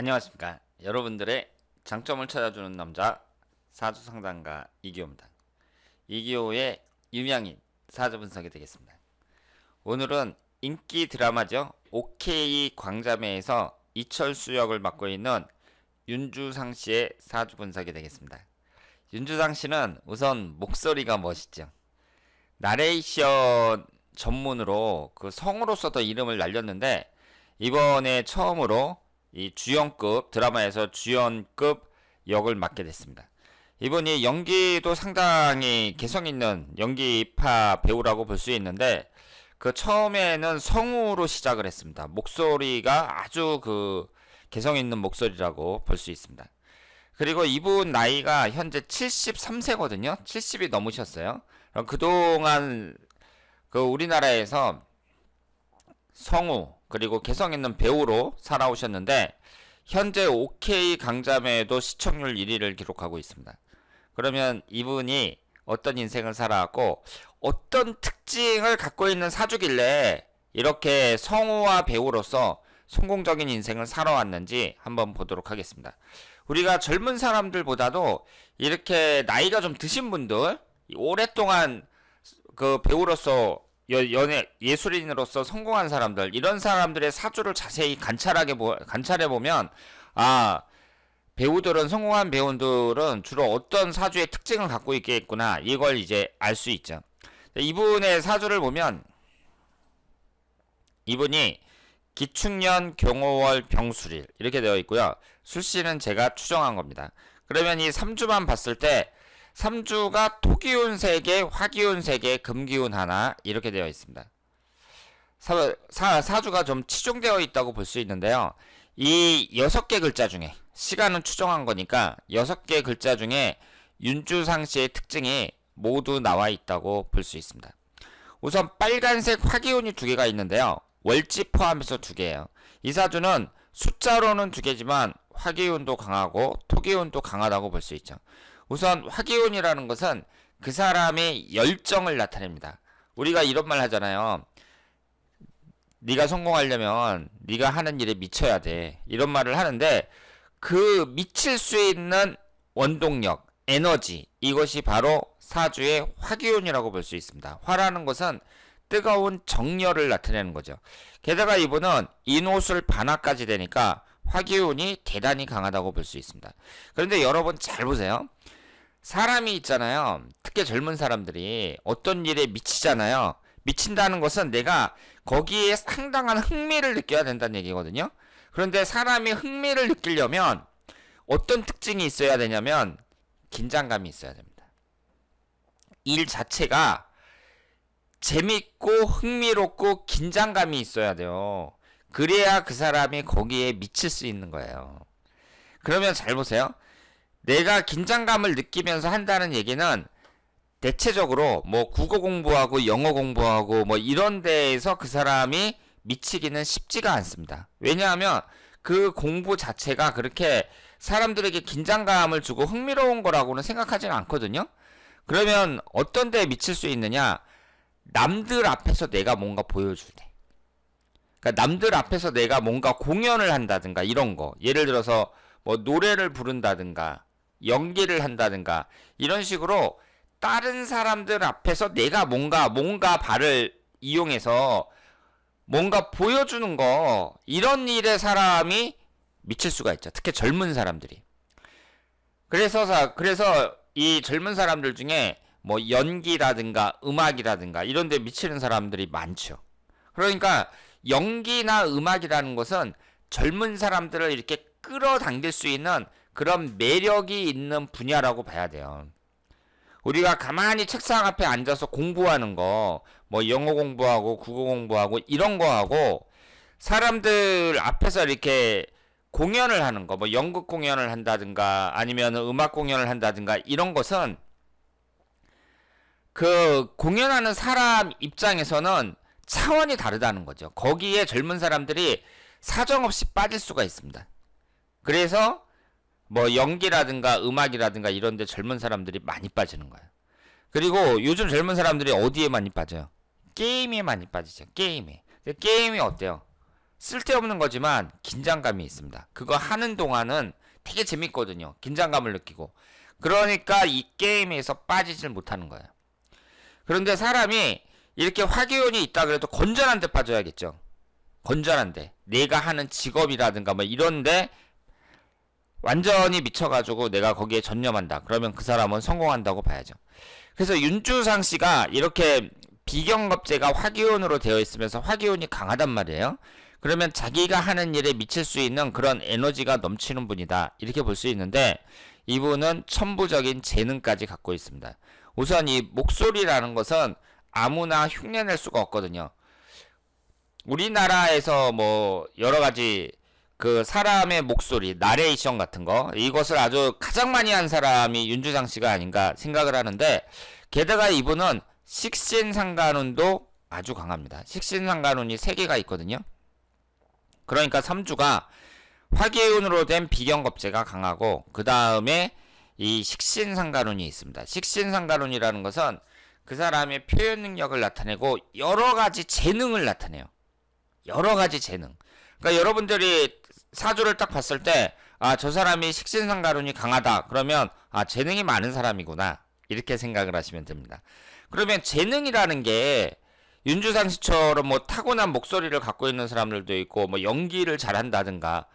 안녕하십니까. 여러분들의 장점을 찾아주는 남자 사주 상담가 이기호입니다. 이기호의 유명인 사주 분석이 되겠습니다. 오늘은 인기 드라마죠. OK 광자매에서 이철수 역을 맡고 있는 윤주상 씨의 사주 분석이 되겠습니다. 윤주상 씨는 우선 목소리가 멋있죠. 나레이션 전문으로 그 성우로서도 이름을 날렸는데 이번에 처음으로 이 주연급 드라마에서 주연급 역을 맡게 됐습니다. 이분이 연기도 상당히 개성 있는 연기파 배우라고 볼 수 있는데 그 처음에는 성우로 시작을 했습니다. 목소리가 아주 그 개성 있는 목소리라고 볼 수 있습니다. 그리고 이분 나이가 현재 73세거든요. 70이 넘으셨어요. 그럼 그동안 그 우리나라에서 성우 그리고 개성 있는 배우로 살아오셨는데 현재 OK 강자매에도 시청률 1위를 기록하고 있습니다. 그러면 이분이 어떤 인생을 살아왔고 어떤 특징을 갖고 있는 사주길래 이렇게 성우와 배우로서 성공적인 인생을 살아왔는지 한번 보도록 하겠습니다. 우리가 젊은 사람들보다도 이렇게 나이가 좀 드신 분들 오랫동안 그 배우로서 여- 연예 예술인으로서 성공한 사람들 이런 사람들의 사주를 자세히 관찰하게 보, 관찰해 보면 아 배우들은 성공한 배우들은 주로 어떤 사주의 특징을 갖고 있겠구나 이걸 이제 알 수 있죠. 이분의 사주를 보면 이분이 기축년 경호월 병술일 이렇게 되어 있고요. 술씨는 제가 추정한 겁니다. 그러면 이 3주만 봤을 때 3주가 토기운 3개, 화기운 3개, 금기운 하나 이렇게 되어 있습니다. 사, 사, 사주가 좀 치중되어 있다고 볼 수 있는데요. 이 6개 글자 중에 시간은 추정한 거니까 6개 글자 중에 윤주상 씨의 특징이 모두 나와 있다고 볼 수 있습니다. 우선 빨간색 화기운이 두 개가 있는데요. 월지 포함해서 두 개예요. 이 사주는 숫자로는 두 개지만 화기운도 강하고 토기운도 강하다고 볼 수 있죠. 우선 화기운이라는 것은 그 사람의 열정을 나타냅니다. 우리가 이런 말 하잖아요. 네가 성공하려면 네가 하는 일에 미쳐야 돼. 이런 말을 하는데 그 미칠 수 있는 원동력, 에너지 이것이 바로 사주의 화기운이라고 볼 수 있습니다. 화라는 것은 뜨거운 정열을 나타내는 거죠. 게다가 이분은 인옷을 반화까지 되니까 화기운이 대단히 강하다고 볼 수 있습니다. 그런데 여러분 잘 보세요. 사람이 있잖아요. 특히 젊은 사람들이 어떤 일에 미치잖아요. 미친다는 것은 내가 거기에 상당한 흥미를 느껴야 된다는 얘기거든요. 그런데 사람이 흥미를 느끼려면 어떤 특징이 있어야 되냐면 긴장감이 있어야 됩니다. 일 자체가 재밌고 흥미롭고 긴장감이 있어야 돼요. 그래야 그 사람이 거기에 미칠 수 있는 거예요. 그러면 잘 보세요. 내가 긴장감을 느끼면서 한다는 얘기는 대체적으로 뭐 국어 공부하고 영어 공부하고 뭐 이런 데에서 그 사람이 미치기는 쉽지가 않습니다. 왜냐하면 그 공부 자체가 그렇게 사람들에게 긴장감을 주고 흥미로운 거라고는 생각하지는 않거든요. 그러면 어떤 데에 미칠 수 있느냐? 남들 앞에서 내가 뭔가 보여줄 때. 그러니까 남들 앞에서 내가 뭔가 공연을 한다든가 이런 거. 예를 들어서 뭐 노래를 부른다든가 연기를 한다든가 이런 식으로 다른 사람들 앞에서 내가 뭔가 뭔가 발을 이용해서 뭔가 보여주는 거 이런 일에 사람이 미칠 수가 있죠. 특히 젊은 사람들이. 그래서 사, 그래서 이 젊은 사람들 중에 뭐 연기라든가 음악이라든가 이런 데 미치는 사람들이 많죠. 그러니까 연기나 음악이라는 것은 젊은 사람들을 이렇게 끌어당길 수 있는 그런 매력이 있는 분야라고 봐야 돼요. 우리가 가만히 책상 앞에 앉아서 공부하는 거, 뭐 영어 공부하고 국어 공부하고 이런 거 하고 사람들 앞에서 이렇게 공연을 하는 거, 뭐 연극 공연을 한다든가 아니면 음악 공연을 한다든가 이런 것은 그 공연하는 사람 입장에서는 차원이 다르다는 거죠. 거기에 젊은 사람들이 사정없이 빠질 수가 있습니다. 그래서 뭐 연기라든가 음악이라든가 이런 데 젊은 사람들이 많이 빠지는 거예요. 그리고 요즘 젊은 사람들이 어디에 많이 빠져요? 게임에 많이 빠지죠. 게임에. 게임이 어때요? 쓸데없는 거지만 긴장감이 있습니다. 그거 하는 동안은 되게 재밌거든요. 긴장감을 느끼고. 그러니까 이 게임에서 빠지질 못하는 거예요. 그런데 사람이 이렇게 화기운이 있다 그래도 건전한 데 빠져야겠죠. 건전한 데. 내가 하는 직업이라든가 뭐 이런데 완전히 미쳐가지고 내가 거기에 전념한다. 그러면 그 사람은 성공한다고 봐야죠. 그래서 윤주상 씨가 이렇게 비경겁제가 화기운으로 되어 있으면서 화기운이 강하단 말이에요. 그러면 자기가 하는 일에 미칠 수 있는 그런 에너지가 넘치는 분이다. 이렇게 볼 수 있는데 이분은 천부적인 재능까지 갖고 있습니다. 우선 이 목소리라는 것은 아무나 흉내낼 수가 없거든요. 우리나라에서 뭐 여러 가지 그 사람의 목소리, 나레이션 같은 거 이것을 아주 가장 많이 한 사람이 윤주상 씨가 아닌가 생각을 하는데 게다가 이분은 식신 상간운도 아주 강합니다. 식신 상간운이 세 개가 있거든요. 그러니까 3주가 화기운으로 된 비경겁제가 강하고 그 다음에 이 식신 상간운이 있습니다. 식신 상간운이라는 것은 그 사람의 표현 능력을 나타내고 여러 가지 재능을 나타내요. 여러 가지 재능. 그러니까 여러분들이 사주를 딱 봤을 때, 아, 저 사람이 식신상 가론이 강하다. 그러면, 아, 재능이 많은 사람이구나. 이렇게 생각을 하시면 됩니다. 그러면 재능이라는 게, 윤주상 씨처럼 뭐 타고난 목소리를 갖고 있는 사람들도 있고, 뭐 연기를 잘한다든가,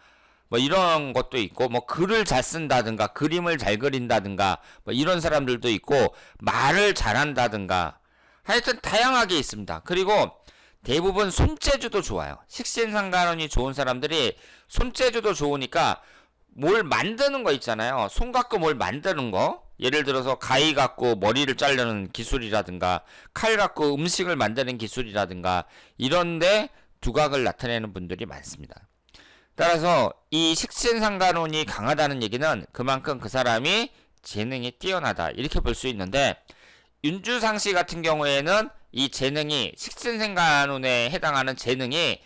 뭐 이런 것도 있고, 뭐 글을 잘 쓴다든가, 그림을 잘 그린다든가, 뭐 이런 사람들도 있고, 말을 잘한다든가, 하여튼 다양하게 있습니다. 그리고 대부분 손재주도 좋아요. 식신상간원이 좋은 사람들이 손재주도 좋으니까 뭘 만드는 거 있잖아요. 손 갖고 뭘 만드는 거. 예를 들어서 가위 갖고 머리를 자르는 기술이라든가 칼 갖고 음식을 만드는 기술이라든가 이런데 두각을 나타내는 분들이 많습니다. 따라서 이 식신상간운이 강하다는 얘기는 그만큼 그 사람이 재능이 뛰어나다 이렇게 볼 수 있는데 윤주상 씨 같은 경우에는 이 재능이 식신생간운에 해당하는 재능이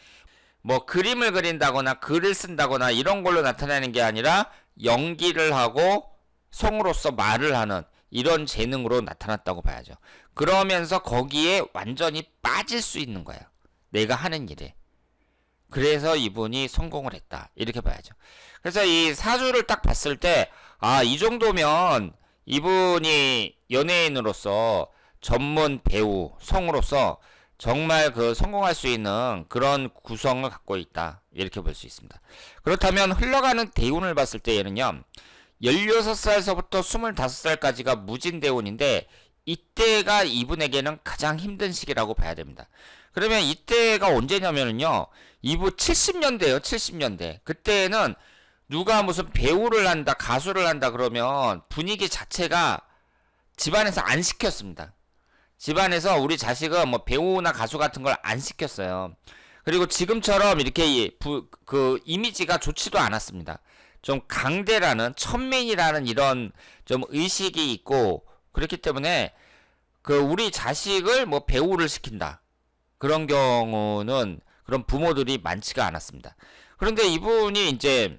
뭐 그림을 그린다거나 글을 쓴다거나 이런 걸로 나타나는 게 아니라 연기를 하고 성으로서 말을 하는 이런 재능으로 나타났다고 봐야죠. 그러면서 거기에 완전히 빠질 수 있는 거예요. 내가 하는 일에. 그래서 이분이 성공을 했다. 이렇게 봐야죠. 그래서 이 사주를 딱 봤을 때, 아, 이 정도면 이분이 연예인으로서 전문 배우, 성으로서 정말 그 성공할 수 있는 그런 구성을 갖고 있다. 이렇게 볼 수 있습니다. 그렇다면 흘러가는 대운을 봤을 때 얘는요. 16살서부터 25살까지가 무진대운인데 이때가 이분에게는 가장 힘든 시기라고 봐야 됩니다. 그러면 이때가 언제냐면요. 이분 70년대요. 70년대. 그때는 누가 무슨 배우를 한다, 가수를 한다 그러면 분위기 자체가 집안에서 안 시켰습니다. 집안에서 우리 자식은 뭐 배우나 가수 같은 걸 안 시켰어요. 그리고 지금처럼 이렇게 부, 그 이미지가 좋지도 않았습니다. 좀 강대라는 천민이라는 이런 좀 의식이 있고 그렇기 때문에 그 우리 자식을 뭐 배우를 시킨다. 그런 경우는 그런 부모들이 많지가 않았습니다. 그런데 이분이 이제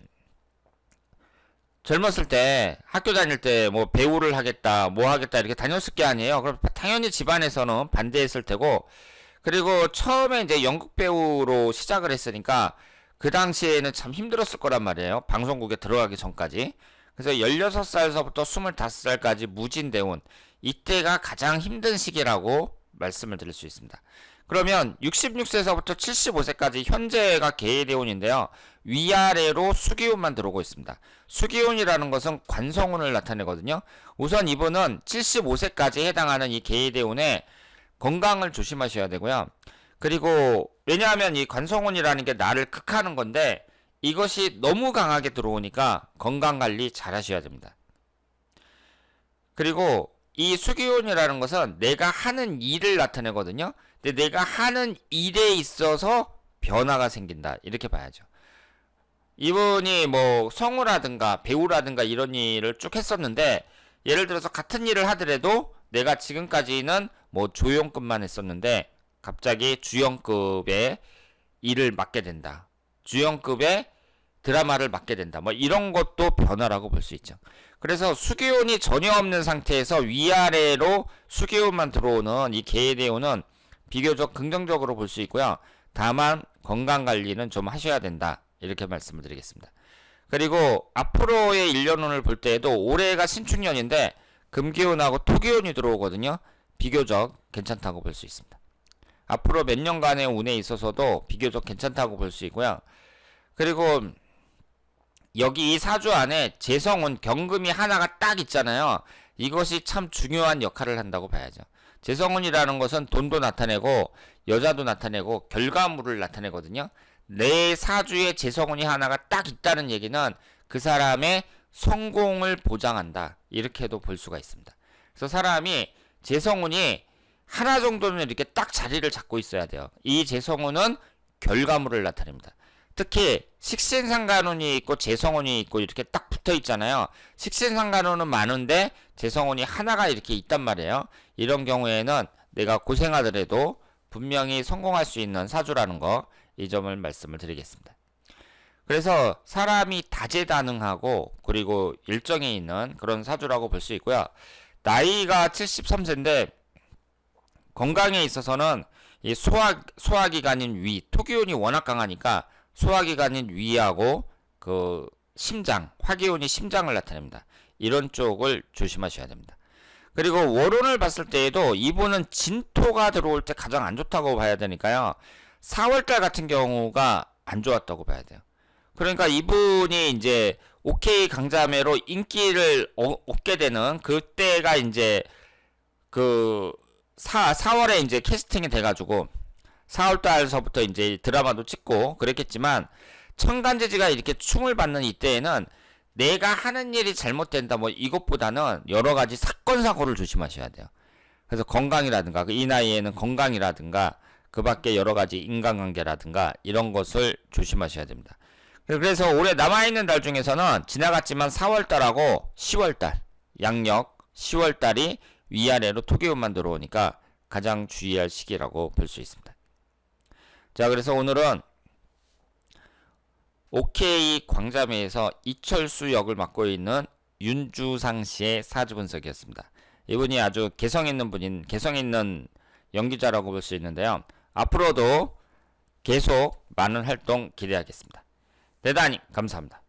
젊었을 때 학교 다닐 때 뭐 배우를 하겠다 뭐 하겠다 이렇게 다녔을 게 아니에요. 그럼 당연히 집안에서는 반대했을 테고 그리고 처음에 이제 연극 배우로 시작을 했으니까 그 당시에는 참 힘들었을 거란 말이에요. 방송국에 들어가기 전까지. 그래서 16살서부터 25살까지 무진대운 이때가 가장 힘든 시기라고 말씀을 드릴 수 있습니다. 그러면 66세서부터 75세까지 현재가 개해대운인데요. 위아래로 수기운만 들어오고 있습니다. 수기운이라는 것은 관성운을 나타내거든요. 우선 이분은 75세까지 해당하는 이 개해대운에 건강을 조심하셔야 되고요. 그리고 왜냐하면 이 관성운이라는 게 나를 극하는 건데 이것이 너무 강하게 들어오니까 건강 관리 잘 하셔야 됩니다. 그리고 이 수기운이라는 것은 내가 하는 일을 나타내거든요. 근데 내가 하는 일에 있어서 변화가 생긴다. 이렇게 봐야죠. 이분이 뭐 성우라든가 배우라든가 이런 일을 쭉 했었는데 예를 들어서 같은 일을 하더라도 내가 지금까지는 뭐 조연급만 했었는데 갑자기 주연급의 일을 맡게 된다. 주연급의 드라마를 맡게 된다. 뭐 이런 것도 변화라고 볼 수 있죠. 그래서 수기운이 전혀 없는 상태에서 위아래로 수기운만 들어오는 이 개대운은 비교적 긍정적으로 볼 수 있고요. 다만 건강 관리는 좀 하셔야 된다. 이렇게 말씀을 드리겠습니다. 그리고 앞으로의 1년운을 볼 때에도 올해가 신축년인데 금기운하고 토기운이 들어오거든요. 비교적 괜찮다고 볼 수 있습니다. 앞으로 몇 년간의 운에 있어서도 비교적 괜찮다고 볼 수 있고요. 그리고 여기 이 사주 안에 재성운 경금이 하나가 딱 있잖아요. 이것이 참 중요한 역할을 한다고 봐야죠. 재성운이라는 것은 돈도 나타내고 여자도 나타내고 결과물을 나타내거든요. 내 사주에 재성운이 하나가 딱 있다는 얘기는 그 사람의 성공을 보장한다. 이렇게도 볼 수가 있습니다. 그래서 사람이 재성운이 하나 정도는 이렇게 딱 자리를 잡고 있어야 돼요. 이 재성운은 결과물을 나타냅니다. 특히 식신상간운이 있고 재성운이 있고 이렇게 딱 붙어 있잖아요. 식신상간운은 많은데 재성운이 하나가 이렇게 있단 말이에요. 이런 경우에는 내가 고생하더라도 분명히 성공할 수 있는 사주라는 거 이 점을 말씀을 드리겠습니다. 그래서 사람이 다재다능하고 그리고 일정에 있는 그런 사주라고 볼 수 있고요. 나이가 73세인데 건강에 있어서는 이 소화 소화기관인 위, 토기운이 워낙 강하니까 소화기관인 위하고 그 심장, 화기운이 심장을 나타냅니다. 이런 쪽을 조심하셔야 됩니다. 그리고 월운을 봤을 때에도 이분은 진토가 들어올 때 가장 안 좋다고 봐야 되니까요. 4월달 같은 경우가 안 좋았다고 봐야 돼요. 그러니까 이분이 이제 OK 강자매로 인기를 어- 얻게 되는 그때가 이제 그 4, 4월에 이제 캐스팅이 돼가지고 4월달서부터 이제 드라마도 찍고 그랬겠지만 천간지지가 이렇게 충을 받는 이때에는 내가 하는 일이 잘못된다 뭐 이것보다는 여러 가지 사건 사고를 조심하셔야 돼요. 그래서 건강이라든가 그이 나이에는 건강이라든가 그 밖에 여러 가지 인간관계라든가 이런 것을 조심하셔야 됩니다. 그래서 올해 남아있는 달 중에서는 지나갔지만 4월달하고 10월달 양력 10월달이 위아래로 토기운만 들어오니까 가장 주의할 시기라고 볼 수 있습니다. 자 그래서 오늘은 OK 광자매에서 이철수 역을 맡고 있는 윤주상 씨의 사주 분석이었습니다. 이분이 아주 개성 있는 분인 개성 있는 연기자라고 볼 수 있는데요. 앞으로도 계속 많은 활동 기대하겠습니다. 대단히 감사합니다.